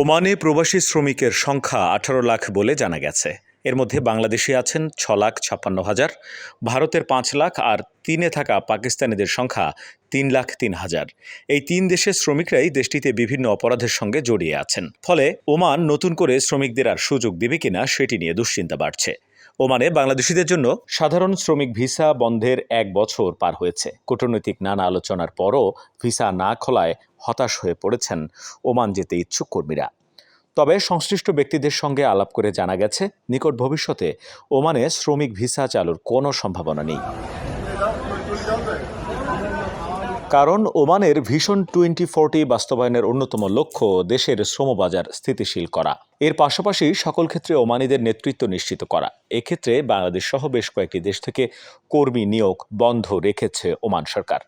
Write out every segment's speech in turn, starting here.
ওমানে প্রবাসী শ্রমিকের সংখ্যা আঠারো লাখ বলে জানা গেছে। এর মধ্যে বাংলাদেশে আছেন ছ লাখ ছাপ্পান্ন হাজার, ভারতের পাঁচ লাখ আর তিনে থাকা পাকিস্তানিদের সংখ্যা তিন লাখ তিন হাজার। এই তিন দেশের শ্রমিকরাই দেশটিতে বিভিন্ন অপরাধের সঙ্গে জড়িয়ে আছেন। ফলে ওমান নতুন করে শ্রমিকদের আর সুযোগ দেবে কিনা সেটি নিয়ে দুশ্চিন্তা বাড়ছে। ওমানে বাংলাদেশিদের জন্য সাধারণ শ্রমিক ভিসা বন্ধের এক বছর পার হয়েছে। কূটনৈতিক নানা আলোচনার পরও ভিসা না খোলায় হতাশ হয়ে পড়েছেন ওমান যেতে ইচ্ছুক কর্মীরা। তবে সংশ্লিষ্ট ব্যক্তিদের সঙ্গে আলাপ করে জানা গেছে, নিকট ভবিষ্যতে ওমানে শ্রমিক ভিসা চালুর কোনো সম্ভাবনা নেই। কারণ ওমানের ভিশন টোয়েন্টি ফোরটি বাস্তবায়নের অন্যতম লক্ষ্য দেশের শ্রমবাজার স্থিতিশীল করা। এর পাশাপাশি সকল ক্ষেত্রে ওমানিদের নেতৃত্ব নিশ্চিত করা। এক্ষেত্রে বাংলাদেশ সহ বেশ কয়েকটি দেশ থেকে কর্মী নিয়োগ বন্ধ রেখেছে ওমান সরকার।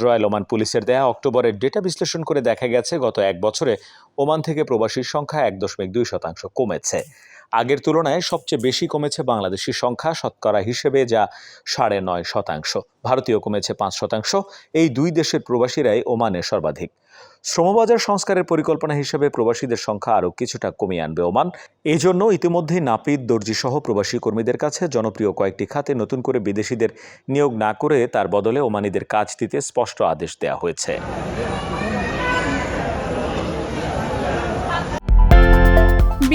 রয়্যাল ওমান পুলিশের দেয়া অক্টোবরের ডেটা বিশ্লেষণ করে দেখা গেছে, গত এক বছরে ওমান থেকে প্রবাসীর সংখ্যা এক দশমিক দুই শতাংশ কমেছে। আগের তুলনায় সবচেয়ে বেশি কমেছে বাংলাদেশি সংখ্যা শতকরা হিসেবে যা সাড়ে নয় শতাংশ। ভারতীয় কমেছে পাঁচ শতাংশ। এই দুই দেশের প্রবাসীরাই ওমানে সর্বাধিক। শ্রমবাজার সংস্কারের পরিকল্পনা হিসেবে প্রবাসীদের সংখ্যা আরও কিছুটা কমিয়ে আনবে ওমান। এই জন্য ইতিমধ্যেই নাপিত দর্জি সহ প্রবাসী কর্মীদের কাছে জনপ্রিয় কয়েকটি খাতে নতুন করে বিদেশিদের নিয়োগ না করে তার বদলে ওমানিদের কাজ দিতে স্পষ্ট আদেশ দেওয়া হয়েছে।